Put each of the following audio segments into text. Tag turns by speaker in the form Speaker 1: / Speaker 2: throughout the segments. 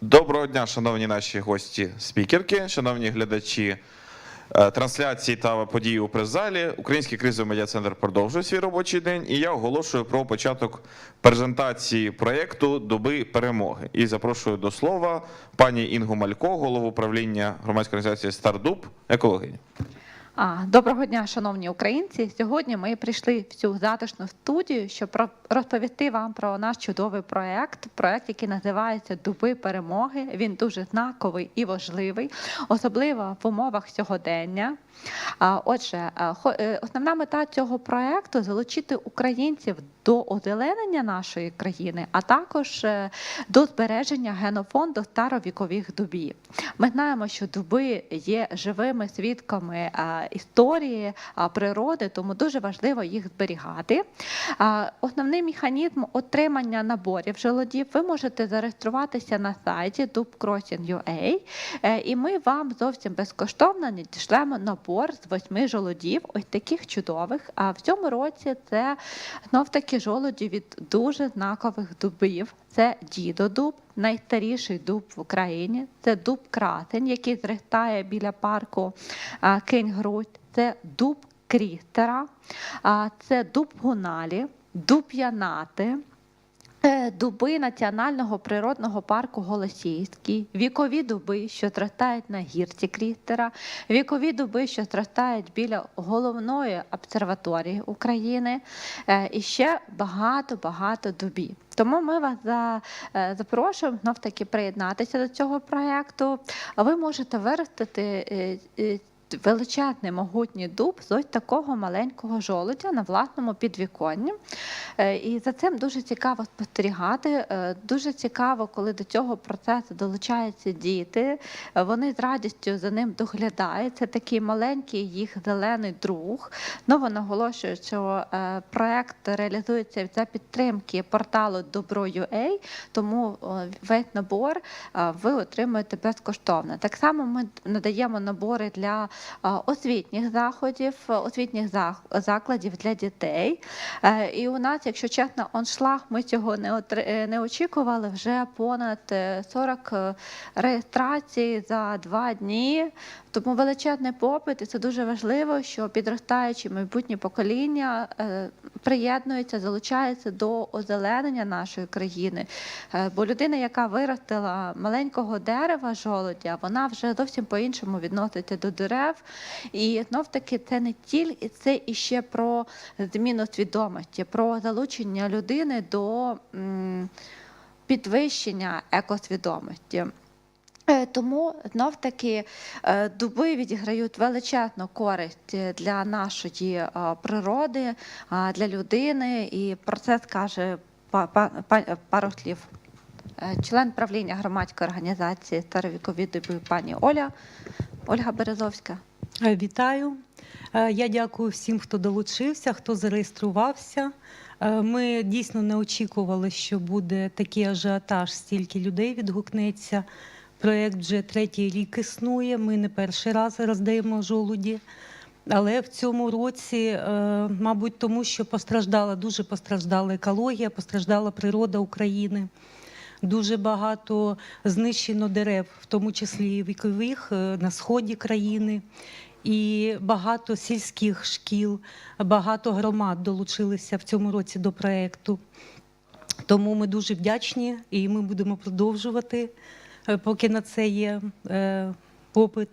Speaker 1: Доброго дня, шановні наші гості спікерки, шановні глядачі е, трансляції та події у прес-залі. Український кризовий медіа-центр продовжує свій робочий день, і я оголошую про початок презентації проєкту Доби перемоги. І запрошую до слова пані Інгу Малько, голову управління громадської організації Стардуб екологиня.
Speaker 2: Доброго дня, шановні українці. Сьогодні ми прийшли в цю затишну студію, щоб розповісти вам про наш чудовий проект. Проект, який називається Дуби перемоги. Він дуже знаковий і важливий, особливо в умовах сьогодення. Отже, хо- е, основна мета цього проекту залучити українців до озеленення нашої країни, а також е, до збереження генофонду старовікових дубів. Ми знаємо, що дуби є живими свідками історії природи, тому дуже важливо їх зберігати. Основний механізм отримання наборів желудів ви можете зареєструватися на сайті dubcrossing.ua, е, і ми вам зовсім безкоштовно надішлемо набор з восьми жолудів, ось таких чудових. А в цьому році це знов таки жолуді від дуже знакових дубів. Це дідодуб, найстаріший дуб в Україні. Це дуб красень, який зростає біля парку а, Кинь-Грудь. Це дуб крістера, це дуб гуналі, дуб янати. Дуби Національного природного парку Голосіївський, вікові дуби, що зростають на гірці Крістера, вікові дуби, що зростають біля головної обсерваторії України, е, і ще багато-багато дубів. Тому ми вас е, запрошуємо знов таки приєднатися до цього проєкту. Ви можете виростити е, величезний могутній дуб з ось такого маленького жолудя на власному підвіконні. Е, І за цим дуже цікаво спостерігати. Е, Дуже цікаво, коли до цього процесу долучаються діти. Е, Вони з радістю за ним доглядають. Це такий маленький їх зелений друг. Знову наголошую, що проект реалізується за підтримки порталу Добро.ua, тому весь набор ви отримуєте безкоштовно. Так само ми надаємо набори для освітніх заходів, е, освітніх закладів для дітей. Е, І у нас, якщо чесно, оншлаг, ми цього не отри- е, не очікували. Вже понад е, 40 е, реєстрацій за два дні. Тому величезний попит, і це дуже важливо, що підростаючі майбутні покоління е, приєднуються, залучаються до озеленення нашої країни. Е, Бо людина, яка виростила маленького дерева жолодя, вона вже зовсім по-іншому відноситься до дерев. І знов таки це не тільки це іще про зміну свідомості, про залучення людини до підвищення екосвідомості. Е, Тому знов таки е, дуби відіграють величезну користь е, для нашої природи, для людини, і про це скаже па- па- па- пару слів. Член правління громадської організації старовікові дуби пані Оля Ольга Березовська.
Speaker 3: Вітаю. Я дякую всім, хто долучився, хто зареєструвався. Ми дійсно не очікували, що буде такий ажіотаж, стільки людей відгукнеться. Проєкт вже третій рік існує. Ми не перший раз роздаємо жолуді. Але в цьому році, е, мабуть, тому що постраждала, дуже постраждала екологія, постраждала природа України. Дуже багато знищено дерев, в тому числі вікових е, на сході країни. І багато сільських шкіл, багато громад долучилися в цьому році до проєкту. Тому ми дуже вдячні і ми будемо продовжувати, поки на це є е, попит.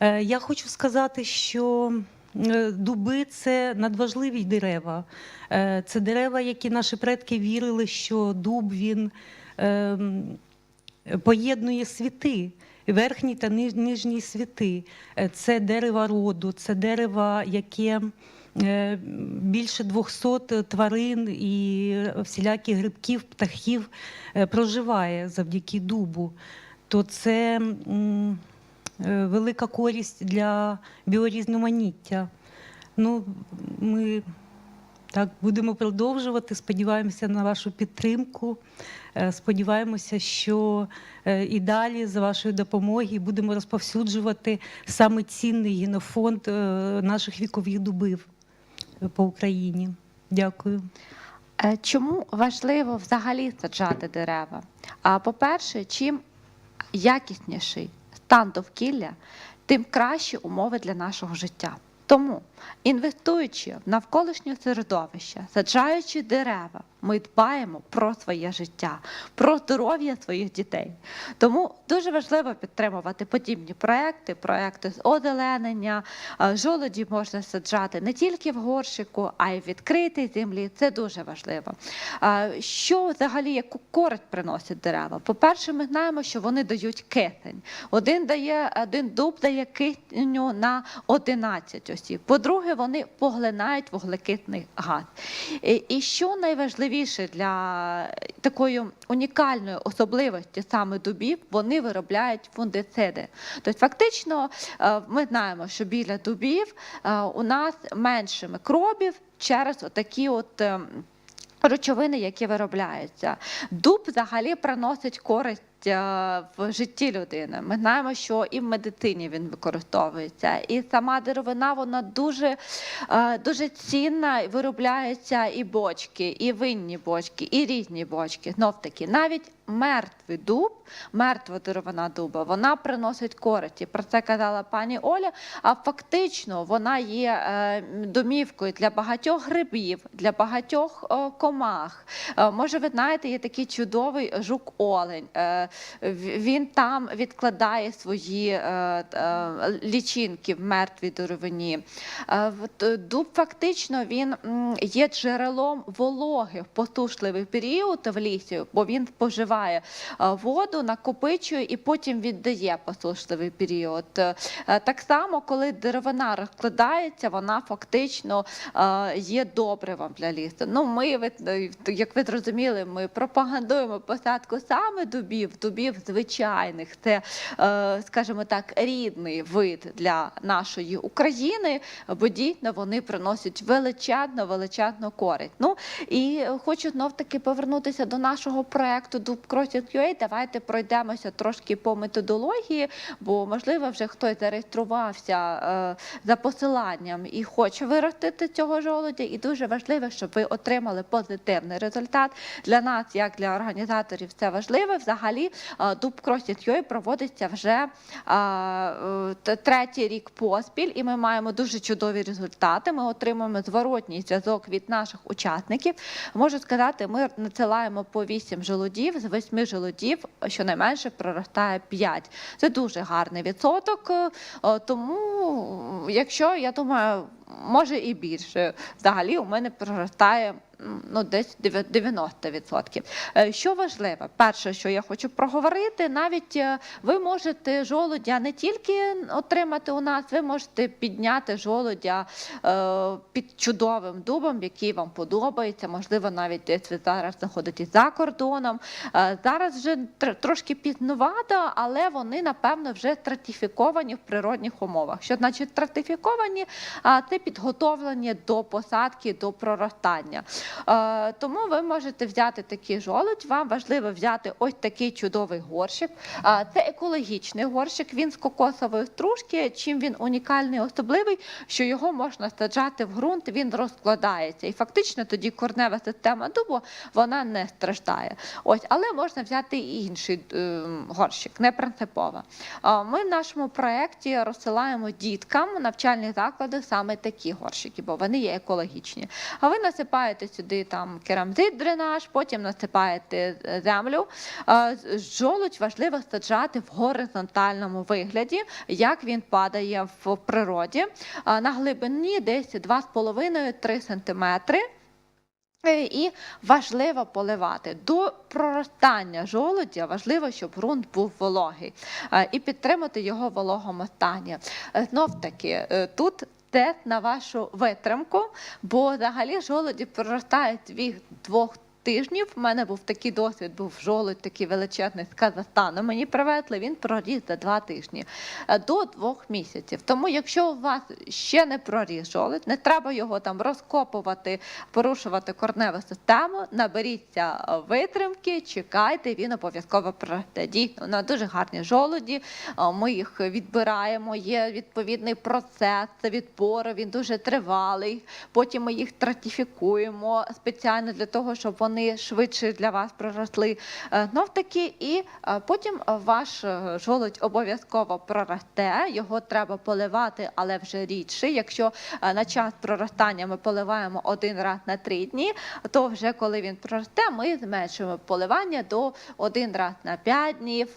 Speaker 3: Е, Я хочу сказати, що е, дуби це надважливі дерева. Е, Це дерева, які наші предки вірили, що дуб він ем, поєднує світи. Верхні та нижні світи. Е, Це дерева роду, це дерева, яке е, більше 200 тварин і всіляких грибків, птахів е, проживає завдяки дубу. То це е, велика користь для біорізноманіття. Ну, ми так будемо продовжувати. Сподіваємося на вашу підтримку. Е, Сподіваємося, що е, і далі за вашої допомоги будемо розповсюджувати саме цінний генофонд е, наших вікових дубів по Україні. Дякую.
Speaker 2: Е, Чому важливо взагалі саджати дерева? А по-перше, чим якісніший стан довкілля, тим кращі умови для нашого життя. Тому, інвестуючи в навколишнє середовище, саджаючи дерева, ми дбаємо про своє життя, про здоров'я своїх дітей. Тому дуже важливо підтримувати подібні проекти, проекти з озеленення. Е, Жолоді можна саджати не тільки в горщику, а й в відкритій землі. Це дуже важливо. Е, Що взагалі яку користь приносять дерева? По-перше, ми знаємо, що вони дають кисень. Один дає один дуб дає кисню на 11 осіб. По-друге, вони поглинають вуглекисний газ. І, що найважливіше для такої унікальної особливості саме дубів, вони виробляють фундициди. Тобто, фактично, е, ми знаємо, що біля дубів е, у нас менше микробів через отакі от. ем, Речовини, які виробляються, дуб взагалі приносить користь е, в житті людини. Ми знаємо, що і в медицині він використовується, і сама деревина вона дуже, е, дуже цінна. і Виробляються і бочки, і винні бочки, і різні бочки. Знов таки, навіть мертвий дуб, мертва деревина дуба, вона приносить користь. Про це казала пані Оля. А фактично вона є е, домівкою для багатьох грибів, для багатьох е, комах. Е, Може, ви знаєте, є такий чудовий жук-олень. Він там відкладає свої е, е, лічинки в мертвій деревині. Е, Дуб фактично він є джерелом вологи в посушливий період в лісі, бо він споживає воду, накопичує і потім віддає посушливий період. Так само, коли деревина розкладається, вона фактично є добривом для лісу. Ну, ми, як ви зрозуміли, ми пропагандуємо посадку саме дубів, дубів звичайних. Це, е, скажімо так, рідний вид для нашої України, бо дійсно вони приносять величезну, величезну користь. Ну і хочу знов таки повернутися до нашого проекту Crossing UA. Давайте пройдемося трошки по методології, бо можливо вже хтось зареєструвався е, за посиланням і хоче виростити цього жолудя. І дуже важливо, щоб ви отримали позитивний результат. Для нас, як для організаторів, це важливо. Взагалі, е, Дуб Crossing проводиться вже е, третій рік поспіль, і ми маємо дуже чудові результати. Ми отримуємо зворотній зв'язок від наших учасників. Можу сказати, ми надсилаємо по 8 желудів, з 8 желудів щонайменше проростає 5. Це дуже гарний відсоток. е, Тому, якщо я думаю, може і більше, взагалі у мене проростає. Ну, десь 90%. Е, Що важливо, перше, що я хочу проговорити, навіть е, ви можете жолудя не тільки отримати у нас, ви можете підняти жолудя е, під чудовим дубом, який вам подобається. Можливо, навіть десь ви зараз знаходитесь за кордоном. Зараз вже трошки пізнувато, але вони, напевно, вже стратифіковані в природних умовах. Що значить стратифіковані? А Це підготовлені до посадки, до проростання. Е, Тому ви можете взяти такий жолудь. Вам важливо взяти ось такий чудовий горщик. А, Це екологічний горщик. Він з кокосової стружки. Чим він унікальний, особливий, що його можна саджати в ґрунт, він розкладається. І фактично тоді корнева система дубу вона не страждає. Ось, але можна взяти і інший е, горщик, не принципово. Ми в нашому проєкті розсилаємо діткам навчальні заклади саме такі горщики, бо вони є екологічні. А ви насипаєте сюди там керамзит, дренаж, потім насипаєте е, землю. Жолудь важливо саджати в горизонтальному вигляді, як він падає в природі. На глибині десь 2,5-3 см. Е, І важливо поливати до проростання жолудя. Важливо, щоб ґрунт був вологий е, і підтримати його вологому стані. Знов таки тут. Тест на вашу витримку, бо взагалі жолоді проростають від 2 тижнів. У мене був такий досвід, був жолудь такий величезний з Казахстану. Мені привезли, він проріс за два тижні е, до двох місяців. Тому, якщо у вас ще не проріс жолудь, не треба його там розкопувати, порушувати корневу систему. Наберіться е, витримки, чекайте, він обов'язково проросте. Дійсно, на дуже гарні жолуді. е, Ми їх відбираємо. Є відповідний процес відбору. Він дуже тривалий. Потім ми їх стратифікуємо спеціально для того, щоб вони швидше для вас проросли. навтаки, і е, потім е, ваш е, жолудь обов'язково проросте. Його треба поливати, але вже рідше. Якщо е, на час проростання ми поливаємо один раз на три дні, то вже коли він проросте, ми зменшуємо поливання до один раз на п'ять днів.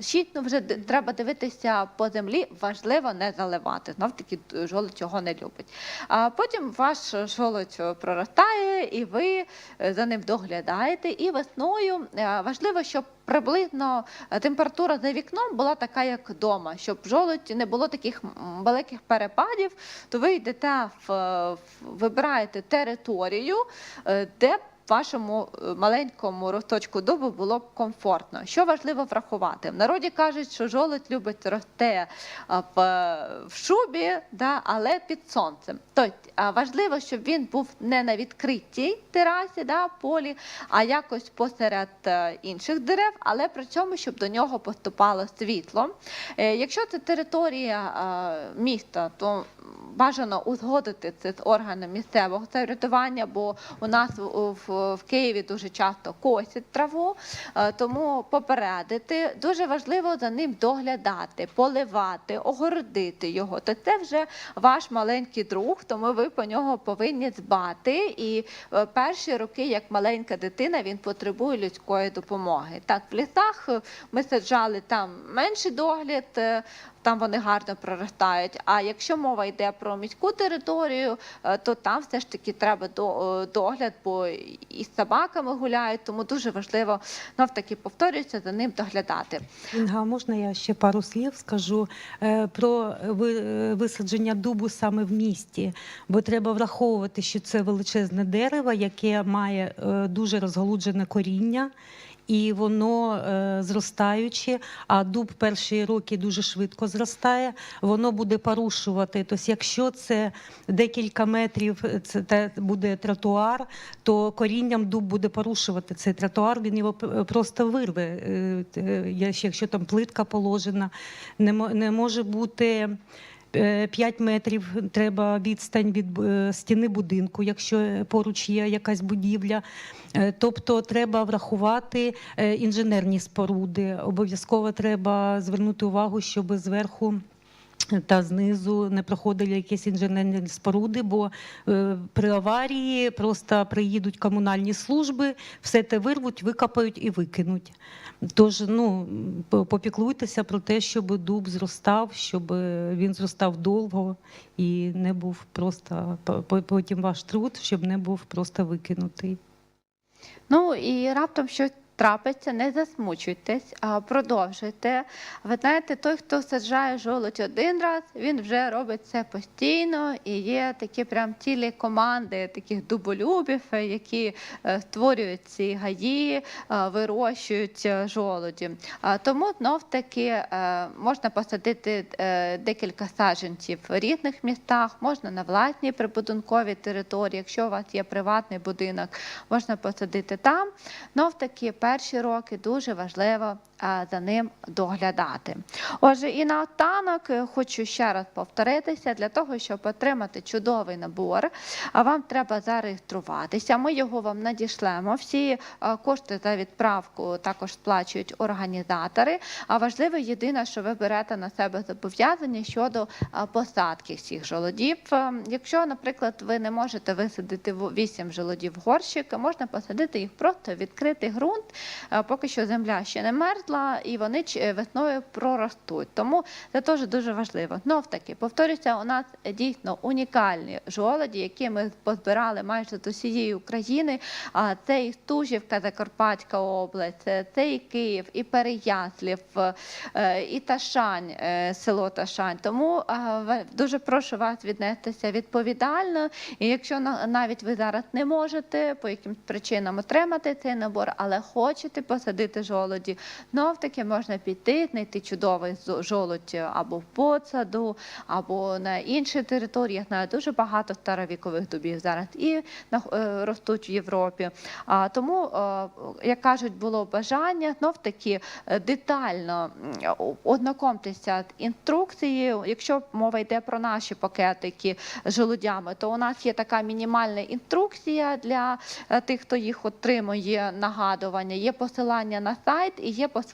Speaker 2: Шість, ну вже треба дивитися по землі, важливо не заливати. Знов таки жолудь цього не любить. А потім ваш жолудь проростає, і ви е, за ним доглядаєте. І весною е, важливо, щоб приблизно е, температура за вікном була така, як вдома, щоб жолудь не було таких великих перепадів. То ви йдете в, вибираєте територію, де вашому е, маленькому росточку дубу було б комфортно. Що важливо врахувати? В народі кажуть, що жолудь любить росте в, в шубі, але під сонцем. Тобто важливо, щоб він був не на відкритій терасі, полі, а якось посеред е, інших дерев, але при цьому, щоб до нього поступало світло. Е, Якщо це територія е, міста, то бажано узгодити це з органом місцевого самоврядування, бо у нас в, Києві дуже часто косять траву, е, тому попередити дуже важливо за ним доглядати, поливати, огородити його. То це вже ваш маленький друг, тому ви по нього повинні дбати. І е, перші роки, як маленька дитина, він потребує людської допомоги. Так, в лісах е, ми саджали там менший догляд. Там вони гарно проростають. А якщо мова йде про міську територію, е, то там все ж таки треба е, догляд, бо і з собаками гуляють, тому дуже важливо знов таки повторюється за ним доглядати.
Speaker 3: Інга, можна я ще пару слів скажу е, про висадження дубу саме в місті, бо треба враховувати, що це величезне дерево, яке має дуже розголуджене коріння. І воно е, зростаюче, а дуб перші роки дуже швидко зростає. Воно буде порушувати. Тобто, якщо це декілька метрів, е, це буде тротуар, то корінням дуб буде порушувати цей тротуар. Він його просто вирве. Е, е, Якщо там плитка положена, не не може бути. 5 метрів треба відстань від е, стіни будинку, якщо поруч є якась будівля. Е, Тобто треба врахувати е, інженерні споруди. Обов'язково треба звернути увагу, щоб зверху. Та знизу не проходили якісь інженерні споруди, бо е, при аварії просто приїдуть комунальні служби, все те вирвуть, викопають і викинуть. Тож ну, попіклуйтеся про те, щоб дуб зростав, щоб е, він зростав довго і не був просто по- по- потім ваш труд, щоб не був просто викинутий.
Speaker 2: Ну і раптом щось трапиться, не засмучуйтесь, а продовжуйте. Ви знаєте, той, хто саджає жолудь один раз, він вже робить це постійно, і є такі прям цілі команди таких дуболюбів, які е, створюють ці гаї, е, вирощують е, жолуді. Тому знов таки можна посадити декілька саджанців в різних містах, можна на власній прибудинковій території. Якщо у вас є приватний будинок, можна посадити там. Знов таки перші роки дуже важливо за ним доглядати. Отже, і наостанок е, хочу ще раз повторитися для того, щоб отримати чудовий набор. Вам треба зареєструватися. Ми його вам надішлемо. Всі е, кошти за відправку також сплачують організатори. А важливо єдине, що ви берете на себе зобов'язання щодо е, посадки всіх жолодів. Е, Якщо, наприклад, ви не можете висадити 8 жолодів в горщик, можна посадити їх просто в відкритий ґрунт. Е, Поки що земля ще не мерзне. Замерзла, і вони ч- весною проростуть. Тому це теж дуже важливо. Знов таки, повторюся, у нас дійсно унікальні жолоді, які ми позбирали майже з усієї України. А це і Стужівка, Закарпатська область, це- це і Київ, і Переяслів, е, і Ташань, е, село Ташань. Тому е, дуже прошу вас віднестися відповідально. І якщо на- навіть ви зараз не можете по якимсь причинам отримати цей набор, але хочете посадити жолоді, знов таки можна піти, знайти чудовий жолудь або в подсаду, або на іншій території. Я знаю дуже багато старовікових дубів зараз і е, ростуть в Європі. А тому, е, як кажуть, було бажання знов таки е, детально ознакомтеся з інструкцією. Якщо мова йде про наші пакетики з желудями, то у нас є така мінімальна інструкція для е, тих, хто їх отримує нагадування. Є посилання на сайт і є посилання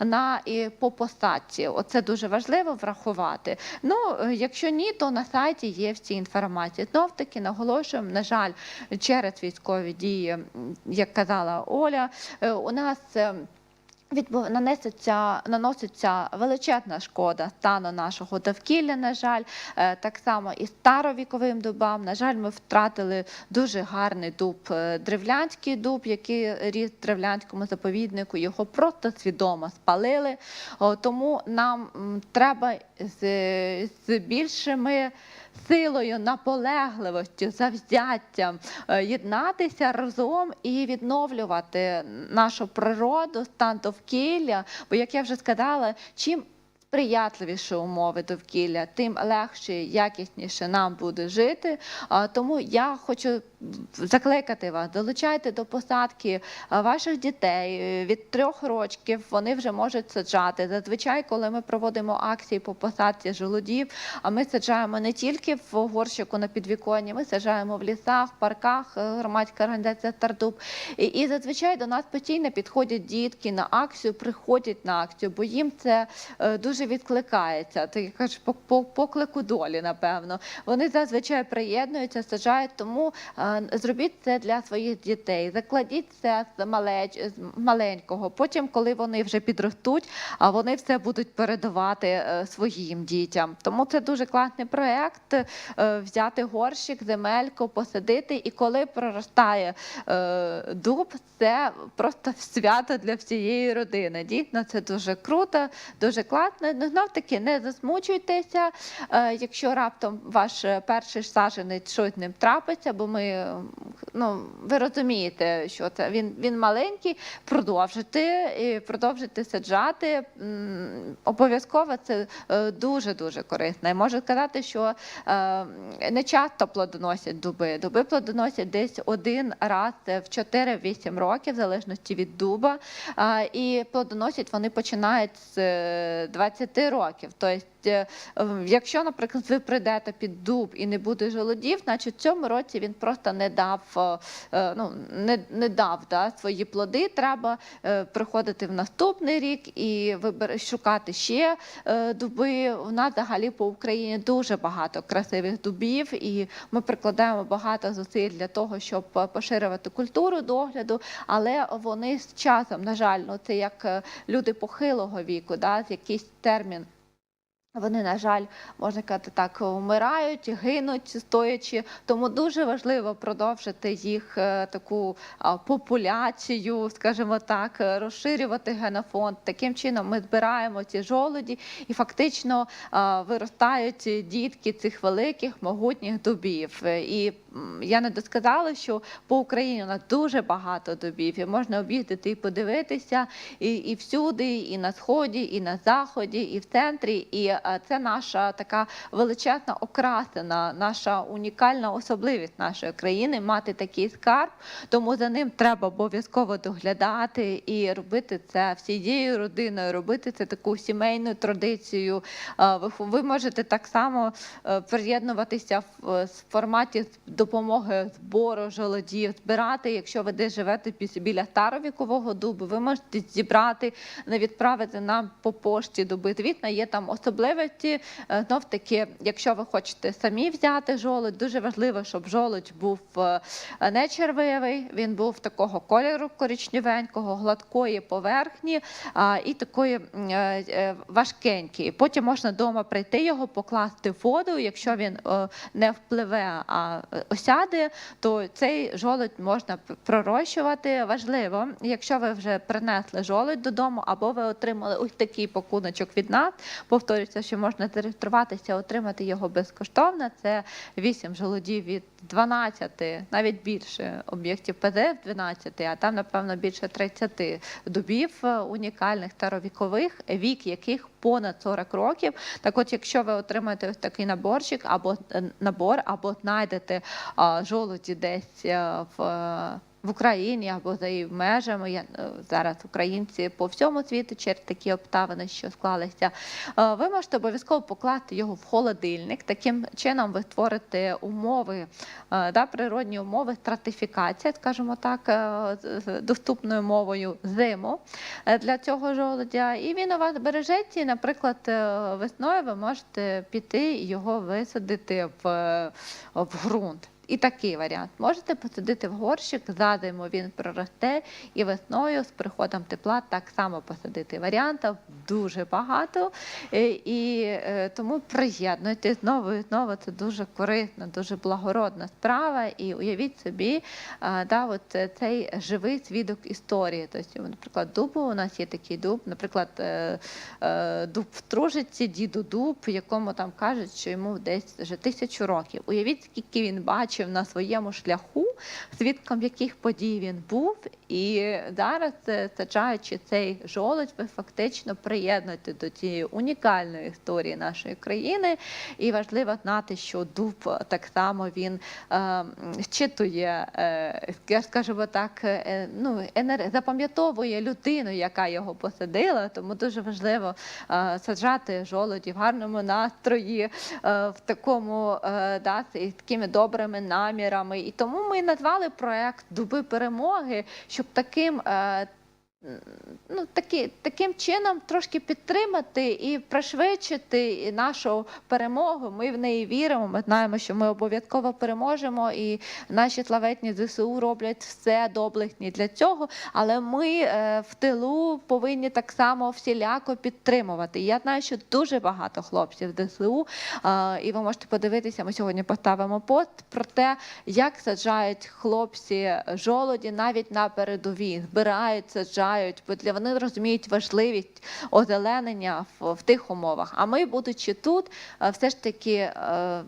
Speaker 2: на і по посадці. Оце дуже важливо врахувати. Ну, е, якщо ні, то на сайті є всі інформації. Знов таки наголошуємо, на жаль, через військові дії, як казала Оля, е, у нас. Відбув нанесеться наноситься величезна шкода стану нашого довкілля. На жаль, Е, так само і старовіковим дубам. На жаль, ми втратили дуже гарний дуб, е, древлянський дуб, який ріс древлянському заповіднику. Його просто свідомо спалили. Тому нам треба з, з більшими силою, наполегливостю, завзяттям е, єднатися разом і відновлювати нашу природу, стан довкілля. Бо, як я вже сказала, чим сприятливіші умови довкілля, тим легше, і якісніше нам буде жити. Тому я хочу закликати вас, долучайте до посадки ваших дітей Е, від трьох років. Вони вже можуть саджати. Зазвичай, коли ми проводимо акції по посадці жолудів, а ми саджаємо не тільки в горщику на підвіконні, ми саджаємо в лісах, парках, е, громадська організація Стардуб. І, і зазвичай до нас постійно підходять дітки на акцію, приходять на акцію, бо їм це е, дуже відкликається. Ти кажеш, по, по поклику долі, напевно. Вони зазвичай приєднуються, саджають. Тому е, зробіть це для своїх дітей. Закладіть це з, малеч, з маленького. Потім, коли вони вже підростуть, а вони все будуть передавати е, своїм дітям. Тому це дуже класний проект. е, Взяти горщик, земельку, посадити, і коли проростає е, дуб, це просто свято для всієї родини. Дійсно, це дуже круто, дуже класно. Знов таки, не засмучуйтеся, е, якщо раптом ваш е, перший саженець щось ним трапиться, бо ми, е, ну, ви розумієте, що це він, він маленький, продовжити і продовжити саджати. Обов'язково це дуже дуже корисно. І можу сказати, що е, не часто плодоносять дуби. Дуби плодоносять десь один раз в 4-8 років, в залежності від дуба. Е, І плодоносять вони починають з е, 20 років. Тобто, якщо, наприклад, ви прийдете під дуб і не буде жолодів, значить в цьому році він просто не дав, е, е, ну, не, не дав да, свої плоди. Треба е, приходити в наступний рік і шукати ще е, дуби. У нас взагалі по Україні дуже багато красивих дубів, і ми прикладаємо багато зусиль для того, щоб е, поширювати культуру догляду, але вони з часом, на жаль, ну це як е, люди похилого віку, да, якийсь термін. Вони, на жаль, можна казати так, вмирають, гинуть стоячи. Тому дуже важливо продовжити їх е, таку популяцію, скажімо так, е, розширювати генофонд. Таким чином ми збираємо ці жолуді, і фактично виростають дітки цих великих могутніх дубів. Е, І я не досказала, що по Україні у нас дуже багато дубів, і можна об'їздити і подивитися і, і всюди, і на сході, і на заході, і в центрі. І це наша така величезна окрасина, наша унікальна особливість нашої країни мати такий скарб. Тому за ним треба обов'язково доглядати і робити це всією родиною, робити це таку сімейну традицію. Ви, можете так само е, приєднуватися в форматі допомоги збору жолодів, збирати, якщо ви десь живете біля старовікового дубу, ви можете зібрати, не відправити нам по пошті дуби. Звісно, є там особливі можливості. Е, Знов таки, якщо ви хочете самі взяти жолудь, дуже важливо, щоб жолудь був е, не червивий, він був такого кольору коричневенького, гладкої поверхні і такої е, важкенький. Потім можна вдома прийти його, покласти в воду. Якщо він не впливе, а осяде, то цей жолудь можна пророщувати. Важливо, якщо ви вже принесли жолудь додому, або ви отримали ось такий пакуночок від нас. Повторюся, що можна зареєструватися, отримати його безкоштовно. Це 8 жолудів від 12, навіть більше об'єктів ПДФ 12, а там, напевно, більше 30 дубів е, унікальних старовікових, вік яких понад 40 років. Так от, якщо ви отримаєте ось такий наборчик або е, набор, або знайдете жолуді десь е, в. В Україні або за її межами Я, е, зараз українці по всьому світу через такі обставини, що склалися. е, Ви можете обов'язково покласти його в холодильник. Таким чином ви створите умови, е, да, природні умови, стратифікація, скажімо так, доступною мовою зиму для цього жолудя. І він у вас бережеться. Наприклад, весною ви можете піти і його висадити в, в ґрунт. І такий варіант. Можете посадити в горщик, за зиму він проросте, і весною з приходом тепла так само посадити. Варіантів дуже багато. Е, І е, тому приєднуйте знову і знову. Це дуже корисна, дуже благородна справа. І уявіть собі, да, от цей живий свідок історії. Тобто, наприклад, дубу у нас є такий дуб, наприклад, е, дуб в Тружиці, діду дуб, якому там кажуть, що йому десь вже тисячу років. Уявіть, скільки він бачив на своєму шляху, свідком яких подій він був. І зараз, е, саджаючи цей жолудь, ви фактично приєднуєте до цієї унікальної історії нашої країни. І важливо знати, що дуб е, так само він е, м, е, скажімо так, е, ну, енер... запам'ятовує людину, яка його посадила. Тому дуже важливо е, саджати жолуді в гарному настрої, е, в такому е, да, з такими добрими намірами. І тому ми назвали проект Дуби перемоги, щоб таким. Е, Ну, такі, таким чином трошки підтримати і пришвидшити нашу перемогу. Ми в неї віримо. Ми знаємо, що ми обов'язково переможемо, і наші славетні ЗСУ роблять все доблесні для цього. Але ми е, в тилу повинні так само всіляко підтримувати. Я знаю, що дуже багато хлопців ЗСУ, е, і ви можете подивитися. Ми сьогодні поставимо пост про те, як саджають хлопці жолоді навіть на передовій, збирають, саджають, бо для вони розуміють важливість озеленення в, в тих умовах. А ми, будучи тут, е, все ж таки. е,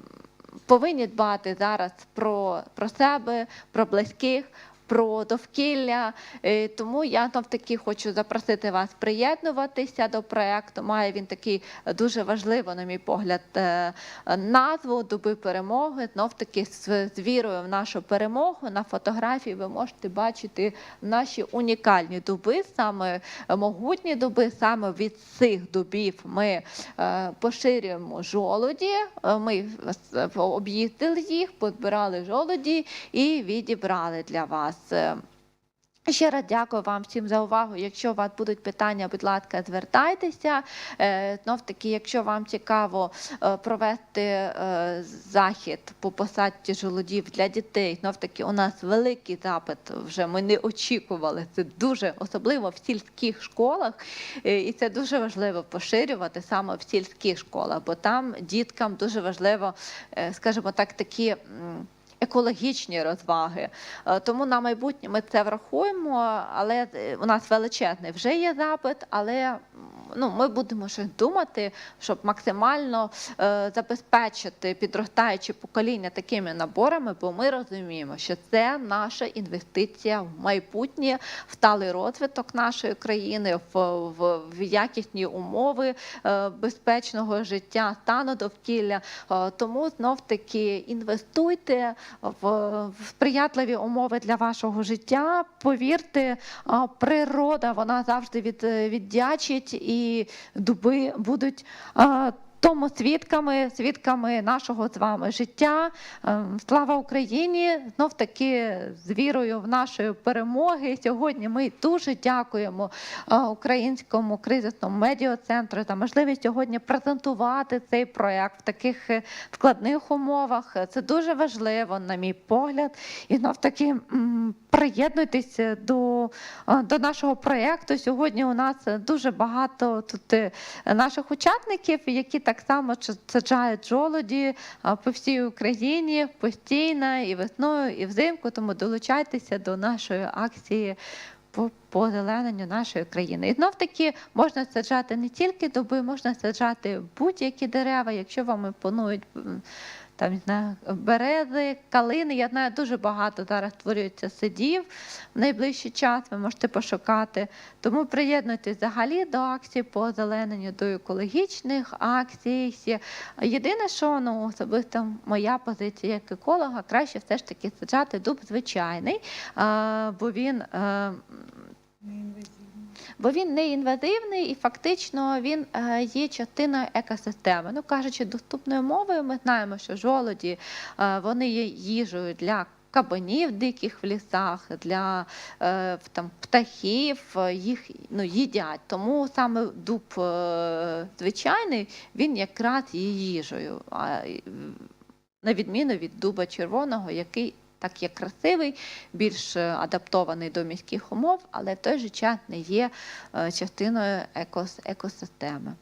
Speaker 2: Повинні дбати зараз про, про себе, про близьких, про довкілля. Е, Тому я навтаки хочу запросити вас приєднуватися до проекту. Має він такий дуже важливий, на мій погляд, е, назву Дуби перемоги. Знов таки з, вірою в нашу перемогу. На фотографії ви можете бачити наші унікальні дуби, саме могутні дуби. Саме від цих дубів ми е, поширюємо жолуді. Е, Ми об'їздили їх, позбирали жолуді і відібрали для вас. Е, Ще раз дякую вам всім за увагу. Якщо у вас будуть питання, будь ласка, звертайтеся. Е, Знов таки, якщо вам цікаво е, провести захід по посадці жолудів для дітей, знов таки у нас великий запит. Вже ми не очікували. Це дуже особливо в сільських школах, і це дуже важливо поширювати саме в сільських школах, бо там діткам дуже важливо, скажімо так, такі. Екологічні розваги, Е, тому на майбутнє ми це врахуємо, але е, у нас величезний вже є запит, але ну, ми будемо ще думати, щоб максимально е, забезпечити підростаюче покоління такими наборами, бо ми розуміємо, що це наша інвестиція в майбутнє, в сталий розвиток нашої країни, в, в, в якісні умови е, безпечного життя, стану довкілля. Е, тому знов таки інвестуйте в, в сприятливі умови для вашого життя. Повірте, а, природа вона завжди від, віддячить, і дуби будуть тому свідками, свідками нашого з вами життя. Е, Слава Україні! Знов таки з вірою в нашу перемоги. Сьогодні ми дуже дякуємо е, українському кризисному медіа-центру за можливість сьогодні презентувати цей проект в таких е, складних умовах. Це дуже важливо, на мій погляд. І знов таки приєднуйтесь до, до нашого проєкту. Сьогодні у нас дуже багато тут наших учасників, які так само саджають жолоді по всій Україні постійно і весною, і взимку. Тому долучайтеся до нашої акції по позелененню нашої країни. І знов таки можна саджати не тільки доби, можна саджати будь-які дерева, якщо вам імпонують. Там не знаю, берези, калини. Я знаю, дуже багато зараз створюється садів в найближчий час. Ви можете пошукати. Тому приєднуйтесь взагалі до акції по озелененню, до екологічних акцій. Єдине, що ну, особисто моя позиція як еколога, краще все ж таки саджати дуб звичайний, бо він. Бо він не інвазивний і фактично він е, є частиною екосистеми. Ну кажучи доступною мовою, ми знаємо, що жолоді е, вони є їжею для кабанів диких в лісах, для е, там, птахів, їх ну, їдять. Тому саме дуб звичайний він якраз є їжею. А, на відміну від дуба червоного, який так є красивий, більш е, адаптований до міських умов, але в той же час не є е, частиною екос, екосистеми.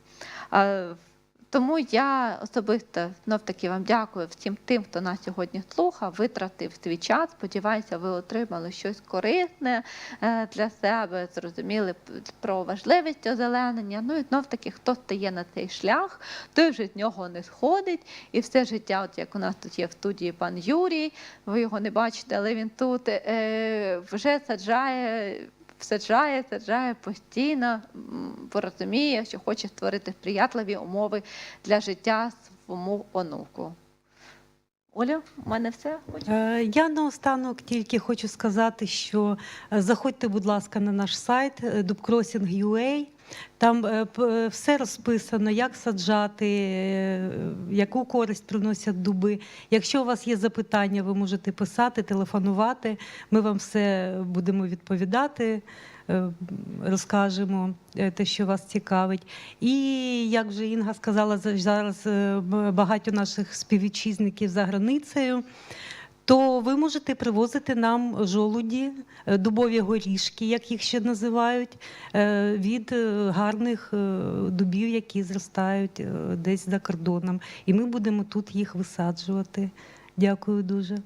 Speaker 2: Тому я особисто знов таки вам дякую всім тим, хто нас сьогодні слухав, витратив свій час. Сподіваюся, ви отримали щось корисне е, для себе, зрозуміли про важливість озеленення. Ну і знов таки, хто стає на цей шлях, той вже з нього не сходить. І все життя, от як у нас тут є в студії пан Юрій, ви його не бачите, але він тут е, вже саджає. Саджає, саджає постійно, порозуміє, що хоче створити сприятливі умови для життя своєму онуку. Оля, у мене все.
Speaker 3: Е, Я наостанок тільки хочу сказати, що е, заходьте, будь ласка, на наш сайт е, dubcrossing.ua. Там е, е, все розписано, як саджати, е, яку користь приносять дуби. Якщо у вас є запитання, ви можете писати, телефонувати. Ми вам все будемо відповідати, розкажемо те, що вас цікавить. І як вже Інга сказала, за- зараз багато наших співвітчизників за границею. То ви можете привозити нам жолуді, е, дубові горішки, як їх ще називають, е, від е, гарних дубів, які зростають десь за кордоном. І ми будемо тут їх висаджувати. Дякую дуже.